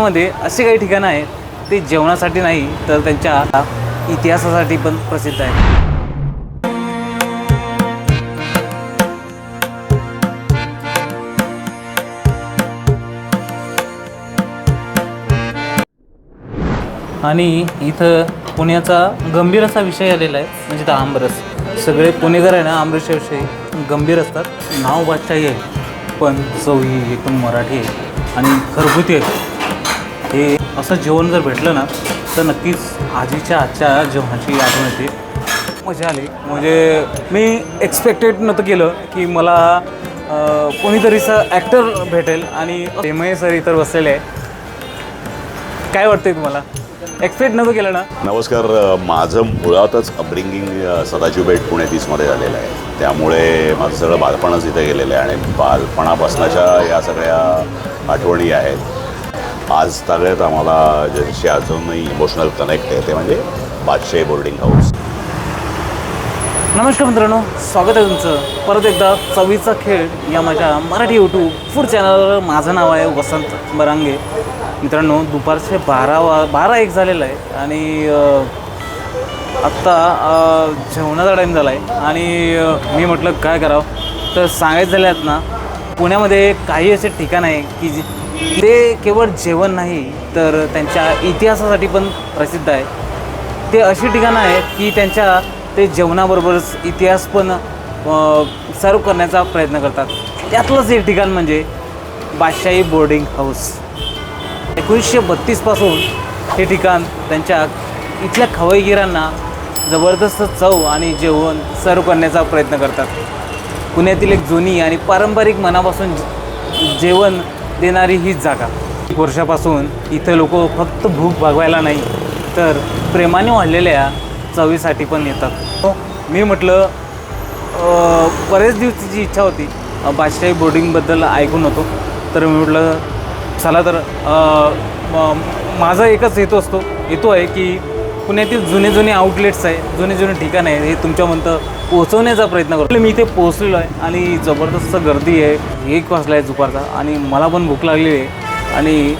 मध्ये असे काही ठिकाणं आहेत ते जेवणासाठी नाही तर त्यांच्या इतिहासासाठी पण प्रसिद्ध आहेत. आणि इथं पुण्याचा गंभीर असा विषय आलेला आहे म्हणजे तर आमरस सगळे पुणेकर आहे ना आमरसाविषयी गंभीर असतात. नाव बादशाही आहे पण चव ही एकूण मराठी आहे. आणि घरगुती आहे. हे असं जेवण जर भेटलं ना तर नक्कीच आजीच्या आजच्या जेवणाची आठवण येते. मजा आली. म्हणजे मी एक्सपेक्टेड नव्हतं केलं की मला कोणीतरीचा ॲक्टर भेटेल आणि एम सर इतर बसलेले आहे काय वाटतंय तुम्हाला? एक्सपेक्ट नव्हतं केलं ना? नमस्कार माझं मुळातच अपब्रिंगिंग सदाशिव पेठ पुणे तीसमध्ये झालेलं आहे. त्यामुळे माझं सगळं बालपणच इथे गेलेलं आहे आणि बालपणापासनाच्या या सगळ्या आठवणी आहेत. आज सगळ्यात आम्हाला ज्याशी अजूनही इमोशनल कनेक्ट आहे ते म्हणजे पाचशे बोर्डिंग हाऊस नमस्कार मित्रांनो स्वागत आहे तुमचं. परत एकदा चवीचा खेळ या माझ्या मराठी यूट्यूब फूड चॅनलवर माझं नाव आहे वसंत बरांगे. मित्रांनो दुपारचे बारा वा बारा एक झालेलं आहे आणि आत्ता जेवणाचा टाईम झाला आहे आणि मी म्हटलं काय करावं? तर सांगायचं झाल्यात ना पुण्यामध्ये काही असे ठिकाण आहे की जी ते केवळ जेवण नाही तर त्यांच्या इतिहासासाठी पण प्रसिद्ध आहे. ते अशी ठिकाणं आहेत की त्यांच्या ते जेवणाबरोबरच इतिहास पण सर्व करण्याचा प्रयत्न करतात. त्यातलंच एक ठिकाण म्हणजे बादशाही बोर्डिंग हाऊस एकोणीसशे बत्तीसपासून हे ठिकाण त्यांच्या इथल्या खवईगिरांना जबरदस्त चव आणि जेवण सर्व करण्याचा प्रयत्न करतात. पुण्यातील एक जुनी आणि पारंपरिक मनापासून जेवण देणारी हीच जागा. एक वर्षापासून इथं लोक फक्त भूक भागवायला नाही तर प्रेमाने वाढलेल्या चवीसाठी पण येतात. हो, मी म्हटलं बरेच दिवसाची इच्छा होती. बादशाही बोर्डिंगबद्दल ऐकून होतो. तर मी म्हटलं चला तर माझा एकच हेतू असतो हेतू आहे की पुण्यातील जुने जुने आउटलेट्स आहे जुने जुने ठिकाण आहे हे तुमच्यापर्यंत पोहोचवण्याचा प्रयत्न करतो. मी इथे पोहोचलेलो आहे आणि जबरदस्त गर्दी आहे एक वाजला आहे दुपारचा आणि मला पण भूक लागलेली आहे. आणि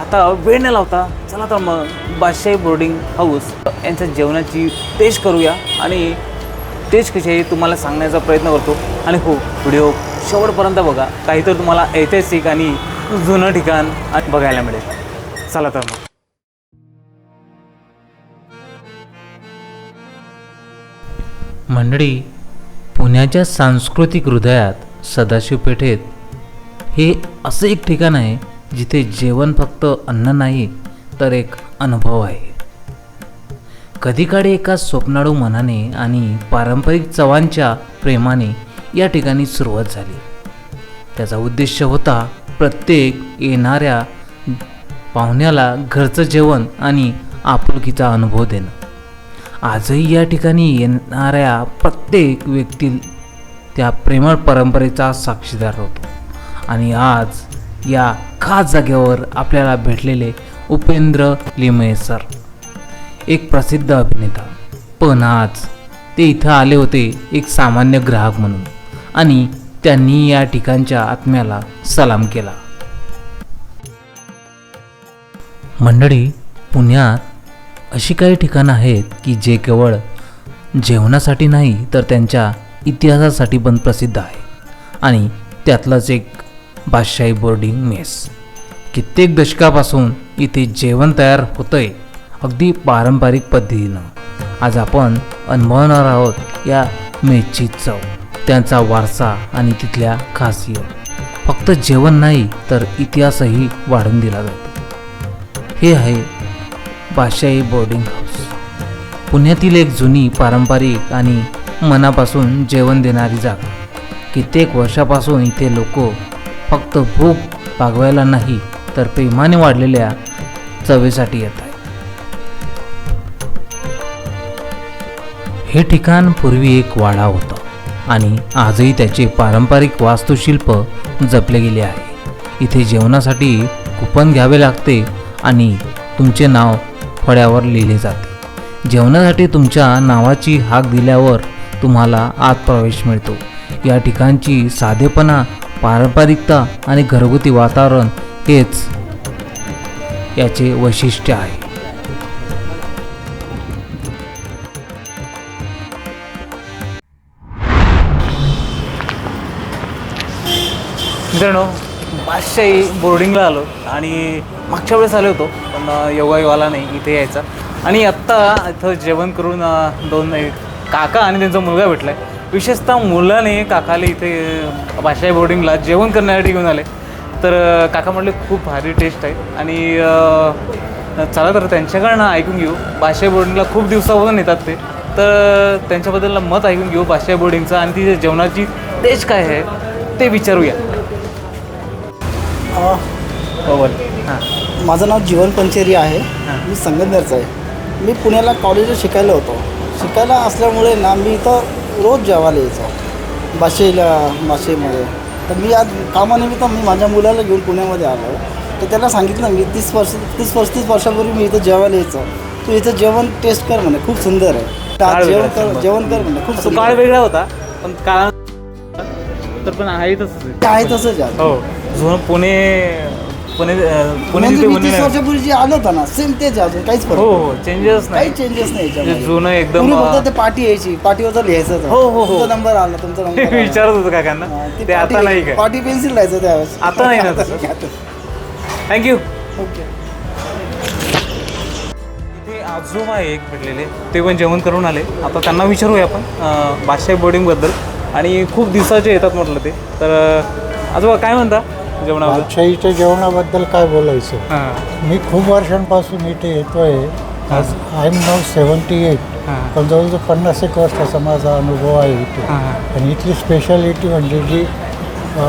आता वेळ न लावता चला तर मग बादशाही बोर्डिंग हाऊस यांच्या जेवणाची टेस्ट करूया आणि टेस्ट कशी आहे तुम्हाला सांगण्याचा प्रयत्न करतो. आणि हो व्हिडिओ शेवटपर्यंत बघा काहीतरी तुम्हाला ऐतिहासिक आणि जुनं ठिकाण बघायला मिळेल. चला तर मग. मंडळी पुण्याच्या सांस्कृतिक हृदयात सदाशिव पेठेत हे असं एक ठिकाण आहे जिथे जेवण फक्त अन्न नाही तर एक अनुभव आहे. कधीकाळी एका स्वप्नाळू मनाने आणि पारंपरिक चवांच्या प्रेमाने या ठिकाणी सुरुवात झाली. त्याचा उद्देश होता प्रत्येक येणाऱ्या पाहुण्याला घरचं जेवण आणि आपुलकीचा अनुभव देणं. आजही या ठिकाणी येणाऱ्या प्रत्येक व्यक्ती त्या प्रेमळ परंपरेचा साक्षीदार होतो. आणि आज या खास जागेवर आपल्याला भेटलेले उपेंद्र लिमये सर एक प्रसिद्ध अभिनेता. पण आज ते इथं आले होते एक सामान्य ग्राहक म्हणून आणि त्यांनी या ठिकाणच्या आत्म्याला सलाम केला. मंडळी पुण्यात अशी काही ठिकाणं आहेत की जे केवळ जेवणासाठी नाही तर त्यांच्या इतिहासासाठी पण प्रसिद्ध आहे. आणि त्यातलंच एक बादशाही बोर्डिंग मेस. कित्येक दशकापासून इथे जेवण तयार होतंय अगदी पारंपरिक पद्धतीनं. आज आपण अनुभवणार आहोत या मेसची चव त्यांचा वारसा आणि तिथल्या खासियत. फक्त जेवण नाही तर इतिहासही वाढून दिला जातो. हे आहे पाशाई बोर्डिंग हाऊस पुण्यातील एक जुनी पारंपरिक आणि मनापासून जेवण देणारी जागा. कित्येक वर्षापासून इथे लोक फक्त भूक भागवायला नाही तर प्रेमाने वाढलेल्या चवेसाठी येत आहे हे ठिकाण पूर्वी एक वाडा होता आणि आजही त्याचे पारंपरिक वास्तुशिल्प जपले गेले आहे. इथे जेवणासाठी कुपन घ्यावे लागते आणि तुमचे नाव फळ्यावर लिहिले जाते. जेवणासाठी तुमच्या नावाची हाक दिल्यावर तुम्हाला आत प्रवेश मिळतो. या ठिकाणची साधेपणा पारंपरिकता आणि घरगुती वातावरण हेच याचे वैशिष्ट्य आहे. मित्रांनो बादशाही बोर्डिंगला आलो आणि मागच्या वेळेस आलो होतो पण योगायोगाला नाही इथे यायचा. आणि आत्ता इथं जेवण करून दोन काका आणि त्यांचा मुलगा भेटला आहे विशेषतः मुलाने काकाला इथे अ, बादशाही बोर्डिंगला जेवण करण्यासाठी घेऊन आले. तर काका म्हटले खूप भारी टेस्ट आहे. आणि चला तर त्यांच्याकडनं ऐकून घेऊ. बादशाही बोर्डिंगला खूप दिवसापासून येतात ते. तर त्यांच्याबद्दल मत ऐकून घेऊ बादशाही बोर्डिंगचं आणि तिथे जेवणाची टेस्ट काय आहे ते विचारूया. पवन. हां. माझं नाव जीवन पंचेरी आहे. मी संगमनेरचा आहे. मी पुण्याला कॉलेजला शिकायला होतो. शिकायला असल्यामुळे ना मी इथं रोज जेवायला यायचो. भाषेला भाषेमध्ये तर मी आज कामानिमित्त मी माझ्या मुलाला घेऊन पुण्यामध्ये आलो. तर त्याला सांगितलं मी तीस वर्ष तीस पस्तीस वर्षापूर्वी मी इथं जेवायला यायचो. तू इथं जेवण टेस्ट कर म्हणे खूप सुंदर आहे. जेवण कर. जेवण कर म्हणे खूप काळ. वेगळा होता पण काळ तर पण आहे तसंच आहे. तसंच आहे हो जुनं पुणे पुणे पुणे म्हणजे तिथे मी पुणे तीस. वर्षापूर्वी जे आलो होता ना सेम तेच आहे अजून काहीच फरक हो. हो चेंजेस काही नाही चेंजेस नाही याच्यामध्ये. जुनं एकदम पूर्वी अं, फक्त ते पाठी यायची पाठीवर लिहायचं. हो, हो, हो. तुमचा नंबर आला तुमचा नंबर आला. विचारत होतो काकांना हा, ती ते आता पाटी- नाही काय पाटी पेन्सिल लिहायचं त्यावेळेस आता नाही ना तसं. थँक्यू ओके इथे आजोबा आहे एक भेटलेले ते पण जेवण करून आले आता त्यांना विचारूया आपण अं, बादशाही बोर्डिंगबद्दल आणि खूप दिवसाचे येतात म्हटलं ते. तर आजोबा काय म्हणता जेवणाबद्दल? बादशाहीच्या जेवणाबद्दल काय बोलायचं? हां. मी खूप वर्षांपासून इथे येतो आहे आज आय एम नाव सेवन्टी एट. हां. पण जवळजवळ पन्नास एक वर्षाचा माझा अनुभव आहे इथे. हां. हां आणि इथली स्पेशालिटी म्हणजे जी अ,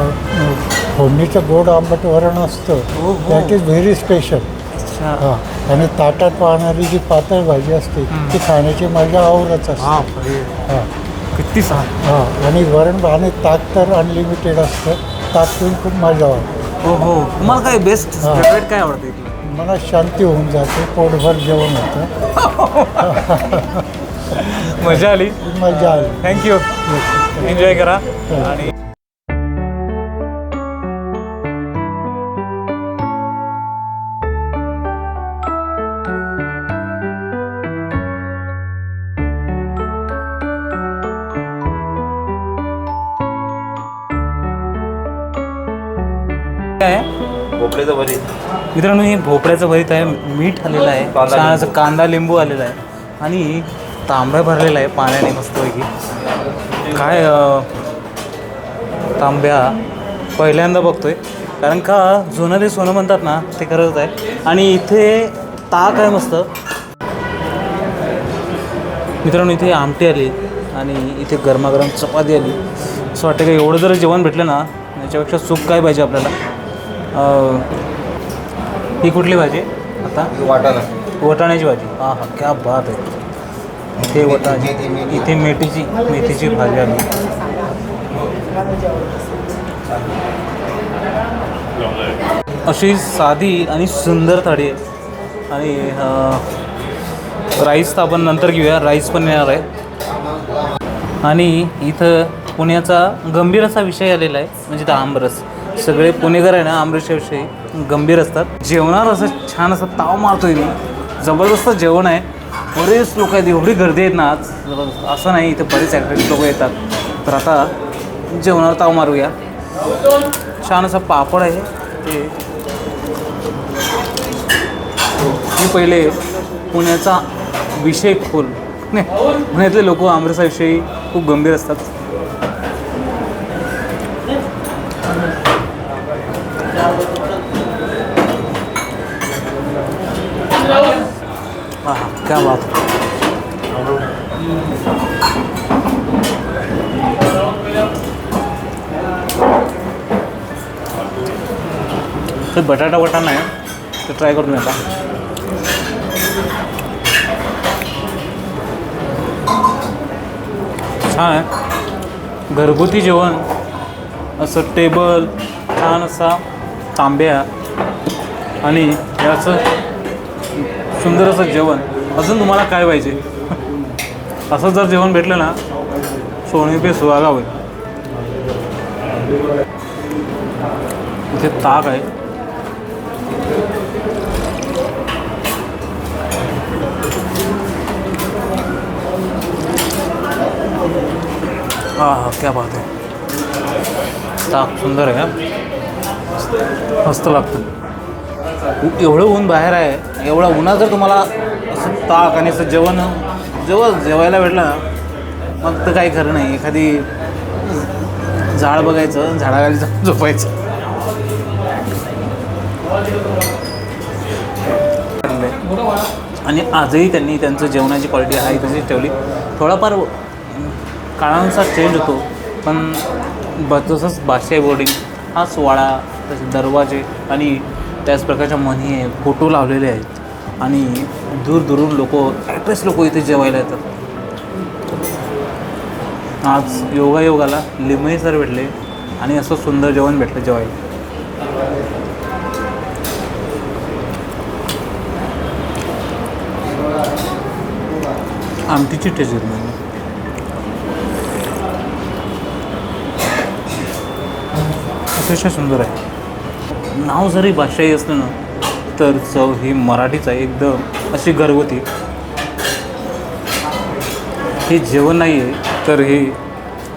फोडणीचं गोड आंबट वरण असतं हो, हो. दॅट इज व्हेरी स्पेशल अच्छा. हां. आणि ताटात पाहणारी जी पातळ भाजी असते ती खाण्याची मजा आवरच असते. हां. सहा हां आणि वरण आणि ताक तर अनलिमिटेड असतं. ताक पिऊन खूप मजा वाटते. हो हो. तुम्हाला काय बेस्ट हां. फेवरेट काय आवडतं इथलं? मला शांती होऊन जाते पोटभर जेवण होतं. मजा आली. मजा आली. थँक्यू एन्जॉय करा. आणि काय आहे? भोपळ्याचं भरीत. मित्रांनो हे भोपळ्याचं भरीत आहे. मीठ आलेलं आहे. कांदा छान असं लिंबू. कांदा लिंबू आलेला आहे. आणि तांब्या भरलेला आहे पाण्याने मस्तपैकी. काय अं, तांब्या पहिल्यांदा बघतोय. कारण का जुनं ते सोनं म्हणतात ना ते खरंच आहे. आणि इथे ताक आहे मस्त. मित्रांनो इथे आमटी आली आणि इथे गरमागरम चपाती आली. असं वाटतं की एवढं जर जेवण भेटलं ना याच्यापेक्षा सूप काय पाहिजे आपल्याला? ही कुठली भाजी? आता? वाटाणा. वटाण्याची भाजी. हा हा क्या बात आहे. इथे वटाण्याची इथे मेथीची मेथीची भाजी आली. अशी साधी आणि सुंदर थाळी आहे. आणि राईस तर आपण नंतर घेऊया. राईस पण येणार आहे. आणि इथं पुण्याचा गंभीर असा विषय आलेला आहे म्हणजे त्या आमरस सगळे पुणेकर आहे ना आमरसाविषयी गंभीर असतात. जेवणावर असं छान असं ताव मारतो मी. जबरदस्त जेवण आहे. बरेच लोक आहेत एवढी गर्दी आहेत ना आज. जबरदस्त. असं नाही इथं बरेच ॲक्टिव्ह लोक येतात. तर आता जेवणावर ताव मारूया. छान असा पापड आहे. ते मी पहिले पुण्याचा विषय खोल. नाही पुण्यातले लोक आमरसाविषयी खूप गंभीर असतात हा क्या बात ते बटाटा वटाणा आहे ते ट्राय करून आता छान आहे. घरगुती जेवण असं टेबल छान असा तांब्या आणि याचं सुंदर असं जेवण. अजून तुम्हाला काय पाहिजे? असं जर जेवण भेटलं ना सोने पे सुहागा होईल. इथे ताक आहे. हा हा क्या बात आहे ताक सुंदर आहे मस्त लागतं. एवढं ऊन बाहेर आहे एवढा उन्हा जर तुम्हाला असं ताक आणि असं जेवण जेवण जेवायला भेटलं मग तर काही खरं नाही. एखादी झाड बघायचं झाडाखाली जाऊन झोपायचं. आणि आजही त्यांनी त्यांचं जेवणाची क्वालिटी आहे तशीच ठेवली. थोडाफार काळानुसार चेंज होतो पण ब तसंच बादशाही बोर्डिंग हा सोहळा तसे दरवाजे आणि त्याच प्रकारच्या मणी आहे फोटो लावलेले आहेत. आणि दूरदूरून लोक ॲड्रेस लोक इथे जेवायला येतात. आज योगायोगाला लिमई सर भेटले आणि असं सुंदर जेवण भेटलं जेवायला. आमटीची टेस्ट घेत नाही अतिशय सुंदर आहे. नाव जरी भाषाही असलं ना तर चव ही मराठीच आहे एकदम अशी घरगुती. हे जेवण नाही आहे तर हे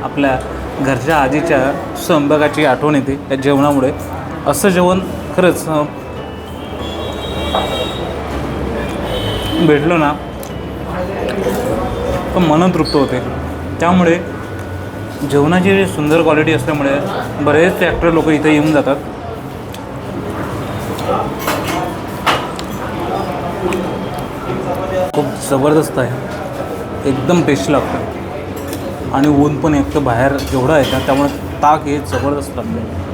आपल्या घरच्या आजीच्या स्वयंपाकाची आठवण येते या जेवणामुळे. असं जेवण खरंच भेटलो ना तर मन तृप्त होते. त्यामुळे जेवणाची सुंदर क्वालिटी असल्यामुळे बरेच ॲक्टर लोक इथे येऊन जातात खूप जबरदस्त आहे. एकदम टेस्टी लागतं. आणि ऊन पण एक तर बाहेर जेवढं आहे ना त्यामुळे ताक हे जबरदस्त लागतं.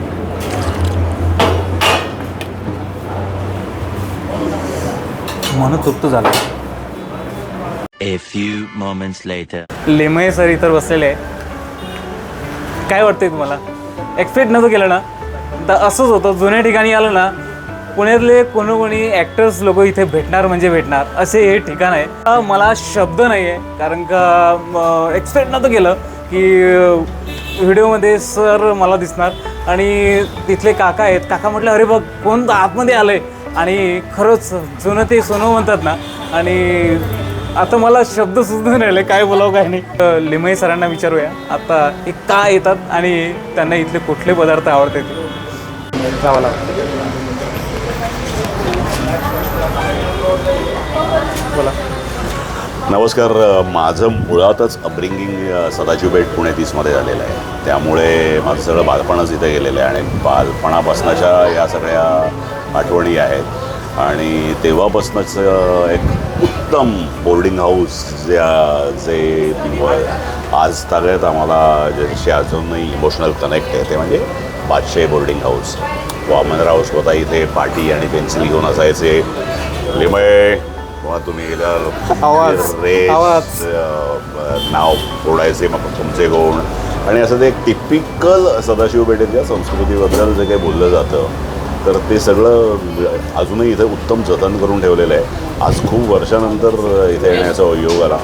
मन तृप्त झालं. A few moments later. Limaye sir इतर बसलेले काय वाटतंय तुम्हाला? एक्सपेक्ट नव्हतं केलं ना? तर असंच होतं. जुन्या ठिकाणी आलं ना पुण्यातले कोणी ॲक्टर्स लोक इथे भेटणार म्हणजे भेटणार असे हे ठिकाण आहे. मला शब्द नाही आहे कारण का एक्सपेक्ट नव्हतं केलं की व्हिडिओमध्ये सर मला दिसणार. आणि तिथले काका आहेत काका म्हटलं अरे बघ कोण आतमध्ये आलं आहे आणि खरंच जुनं ते सोनं म्हणतात ना आणि आता मला शब्द सुचून राहिले काय बोलावं काय नाही. लिमई सरांना विचारूया. आता हे का येतात आणि त्यांना इथले कुठले पदार्थ आवडतात? जावं लागतं. बोला. नमस्कार माझं मुळातच अपब्रिंगिंग सदाशिव पेठ पुणे तीसमध्ये झालेलं आहे. त्यामुळे माझं सगळं बालपणच इथे गेलेलं आहे आणि बालपणापासनाच्या या सगळ्या आठवणी आहेत. आणि तेव्हापासूनच एक उत्तम बोर्डिंग हाऊस जे जे आज तागत आम्हाला ज्याच्याशी अजूनही इमोशनल कनेक्ट आहे ते म्हणजे बादशाही बोर्डिंग हाऊस वामनराव स्वतः इथे पाटी आणि पेन्सिल घेऊन असायचे. लिमय किंवा तुम्ही आवाज, आवाज. नाव फोडायचे मग तुमचे गुण आणि असं ते टिपिकल सदाशिव पेठेच्या संस्कृतीबद्दल जे काही बोललं जातं तर ते सगळं अजूनही इथं उत्तम जतन करून ठेवलेलं आहे. आज खूप वर्षानंतर इथे येण्याचा योग आला.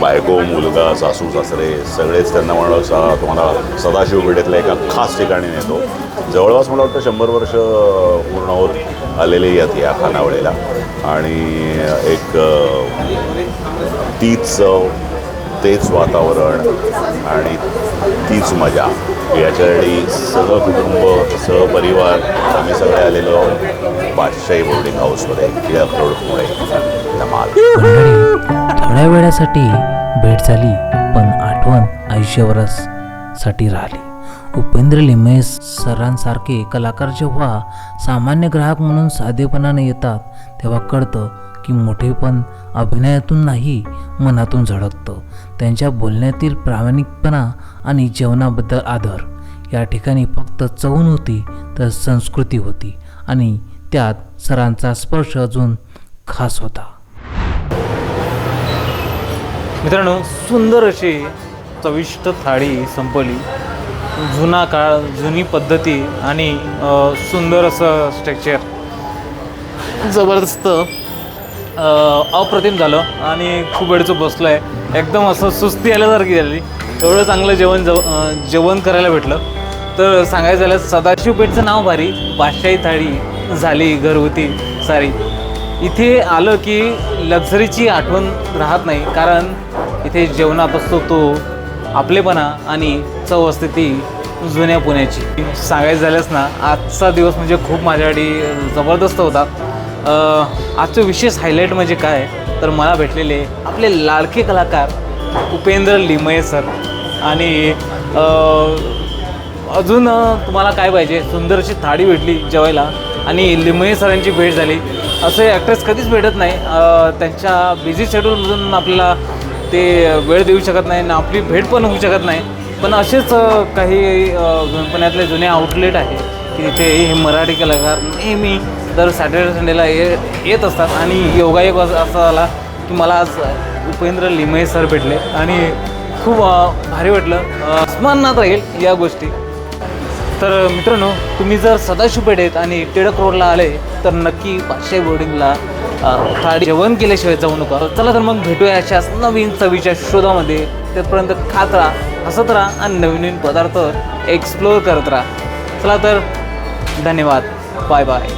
बायको मुलगा सासू सासरे सगळेच त्यांना म्हणलं सा तुम्हाला सदाशिव पेठेतल्या एका खास ठिकाणी नेतो. जवळपास मला वाटतं शंभर वर्ष पूर्ण होत आलेले आहेत या खानावळीला. आणि एक तीच चव तेच वातावरण आणि तीच मजा. याच्यासाठी सहकुटुंब सहपरिवार आम्ही सगळे आलेलो आहोत बादशाही बोर्डिंग हाऊसमध्ये टिळक रोड पुणे धमाल. थोड्या वेळासाठी भेट झाली पण आठवण आयुष्यभरासाठी राहिली. उपेंद्र लिमये सरांसारखे कलाकार जेव्हा सामान्य ग्राहक म्हणून साधेपणाने येतात तेव्हा कळतं की मोठेपण अभिनयातून नाही मनातून झळकतं. त्यांच्या बोलण्यातील प्रामाणिकपणा आणि जेवणाबद्दल आदर या ठिकाणी फक्त चव नव्हती तर संस्कृती होती आणि त्यात सरांचा स्पर्श अजून खास होता. मित्रांनो सुंदर अशी चविष्ट थाळी संपली. जुना काळ जुनी पद्धती आणि सुंदर असं स्ट्रक्चर जबरदस्त. अप्रतिम झालं आणि खूप वेळचं बसलो आहे एकदम असं सुस्ती आल्यासारखी झाली. एवढं चांगलं जेवण जव जेवण करायला भेटलं. तर सांगायचं झालं सदाशिव पेठचं नाव भारी बादशाही थाळी झाली घरगुती सारी. इथे आलं की लक्झरीची आठवण राहत नाही कारण इथे जेवणात असतो तो आपलेपणा आणि चव असते ती जुन्या पुण्याची. सांगायचं झाल्यास ना आजचा दिवस म्हणजे खूप माझ्यासाठी जबरदस्त होता. आजचं विशेष हायलाईट म्हणजे काय? तर मला भेटलेले आपले लाडके कलाकार उपेंद्र लिमये सर आणि अजून तुम्हाला काय पाहिजे? सुंदरशी थाळी भेटली जेवायला आणि लिमये सरांची भेट झाली. असे ॲक्टर्स कधीच भेटत नाही. त्यांच्या बिझी शेड्यूलमधून आपल्याला ते वेळ देऊ शकत नाही आणि आपली भेट पण होऊ शकत नाही. पण असेच काही पुण्यातले जुने आउटलेट आहे. की तिथे हे मराठी कलाकार नेहमी दर सॅटर्डे संडेला ये येत असतात. आणि योगायोग असा असा झाला की मला आज उपेंद्र लिमये सर भेटले. आणि खूप भारी वाटलं. स्मरणात राहील या गोष्टी. तर मित्रांनो तुम्ही जर सदाशिव पेठेत आणि टिळक रोडला आले तर नक्की पाचशे बोर्डिंगला थाळी जेवण केल्याशिवाय जाऊ नका. चला तर मग भेटूया अशाच नवीन चवीच्या शोधामध्ये. तेपर्यंत खात राहा हसत राहा आणि नवीन नवीन पदार्थ एक्सप्लोअर करत राहा. चला तर धन्यवाद. Bye bye